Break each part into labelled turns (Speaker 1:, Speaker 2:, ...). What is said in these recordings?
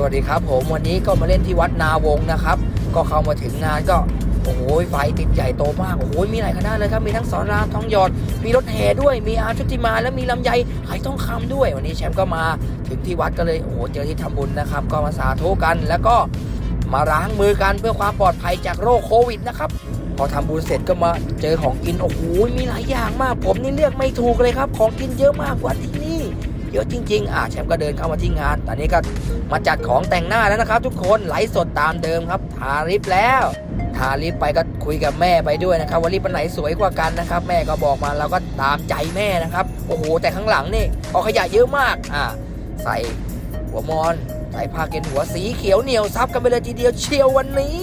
Speaker 1: สวัสดีครับผมวันนี้ก็มาเล่นที่วัดนาวงนะครับ ก็เข้ามาถึงงานก็โอ้โหไฟติดใหญ่โตมากโอ้โหมีหลายคณะเลยครับมีทั้งสอนรามทองหยอด มีรถแห่ด้วยมีอาชุติมาและมีลำไยไหทองคำด้วย วันนี้แชมป์ก็มาถึงที่วัดก็เลยโอ้โหเจอที่ทำบุญนะครับ ก็มาสาธุกัน แล้วก็มาล้างมือกันเพื่อความปลอดภัยจากโรคโควิดนะครับพอทำบุญเสร็จก็มาเจอของกินโอ้โหมีหลายอย่างมาก ผมนี่เลือกไม่ถูกเลยครับ ของกินเยอะมากกว่าที่นี่ เยอะจริงๆอะแชมป์ก็เดินเข้ามาที่งาน ตอนนี้ก็มาจัดของแต่งหน้าแล้วนะครับ ทุกคนไลฟ์สดตามเดิมครับทาลิปแล้วทาลิปไปก็คุยกับแม่ไปด้วยนะครับว่าลิปอันไหนสวยกว่ากันนะครับ แม่ก็บอกมาเราก็ตามใจแม่นะครับ โอ้โห แต่ข้างหลังนี่เอาขยะเยอะมากอะใส่หัวมอนใส่ผ้าเก็นหัวสีเขียวเหนียวซับกันไปเลยทีเดียวเชียววันนี้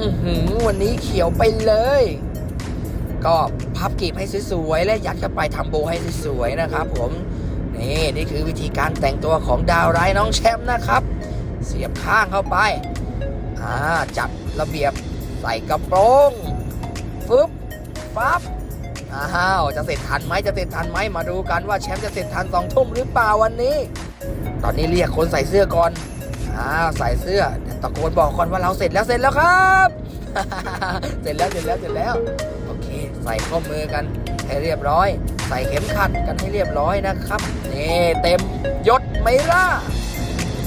Speaker 1: อือหือวันนี้เขียวไปเลย ก็พับกีบให้สวยๆและยัดเข้าไปทำโบให้สวยๆนะครับ ผม นี่นี่คือวิธีการแต่งตัวของดาวร้ายน้องแชมป์นะครับ เสียบข้างเข้าไปอ่าจัดระเบียบใส่กระโปรงฟึบฟับอ้าวจะเสร็จทันไหมจะเสร็จทันไหมมาดูกันว่าแชมป์จะเสร็จทันสองทุ่มหรือเปล่าวันนี้ ตอนนี้เรียกคนใส่เสื้อก่อนอ้าวใส่เสื้อตะโกนบอกก่อนว่าเราเสร็จแล้วเสร็จแล้วครับ เสร็จแล้วเสร็จแล้วเสร็จแล้วโอเค ใส่ข้อมือกันให้เรียบร้อย ใส่เข็มขัดกันให้เรียบร้อยนะครับนี่เต็มยศไหมล่ะ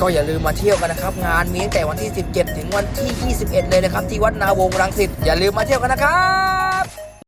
Speaker 1: ก็อย่าลืมมาเที่ยวกันนะครับ งานมีตั้งแต่วันที่ 17 ถึงวันที่ 21 เลยนะครับ ที่วัดนาวงรังสิตอย่าลืมมาเที่ยวกันนะครับ